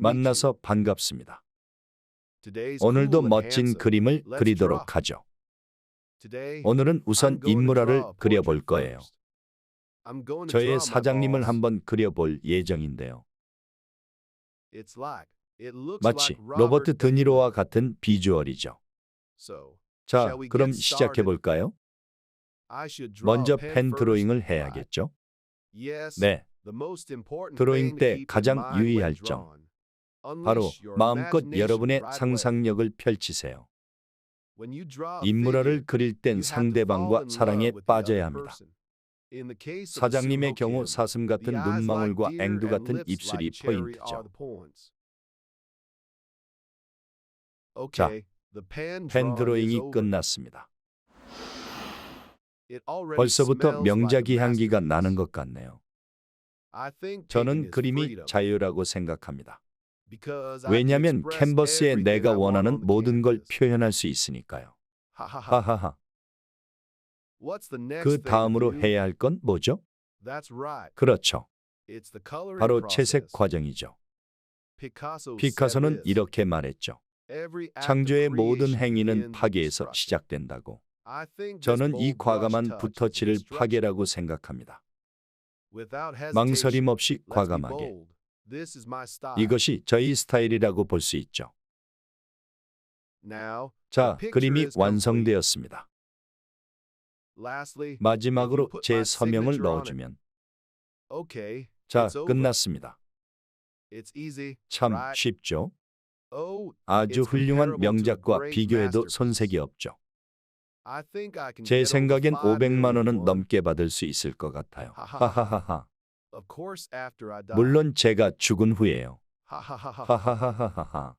만나서 반갑습니다. 오늘도 멋진 그림을 그리도록 하죠. 오늘은 우선 인물화를 그려볼 거예요. 저의 사장님을 한번 그려볼 예정인데요. 마치 로버트 드니로와 같은 비주얼이죠. 자, 그럼 시작해 볼까요? 먼저 펜 드로잉을 해야겠죠? 네, 드로잉 때 가장 유의할 점 바로 마음껏 여러분의 상상력을 펼치세요. 인물화를 그릴 땐 상대방과 사랑에 빠져야 합니다. 사장님의 경우 사슴 같은 눈망울과 앵두 같은 입술이 포인트죠. 자, 펜 드로잉이 끝났습니다. 벌써부터 명작이 향기가 나는 것 같네요. 저는 그림이 자유라고 생각합니다. 왜냐하면 캔버스에 내가 원하는 모든 걸 표현할 수 있으니까요. 하하하. 그 다음으로 해야 할 건 뭐죠? 그렇죠. 바로 채색 과정이죠. 피카소는 이렇게 말했죠. 창조의 모든 행위는 파괴에서 시작된다고. 저는 이 과감한 붓터치를 파괴라고 생각합니다. 망설임 없이 과감하게. 이것이 저희 스타일이라고 볼 수 있죠. 자, 그림이 완성되었습니다. 마지막으로 제 서명을 넣어주면 자, 끝났습니다. 참 쉽죠? 아주 훌륭한 명작과 비교해도 손색이 없죠. 제 생각엔 500만 원은 넘게 받을 수 있을 것 같아요. 하하하하. 물론 제가 죽은 후에요. 하하하하하.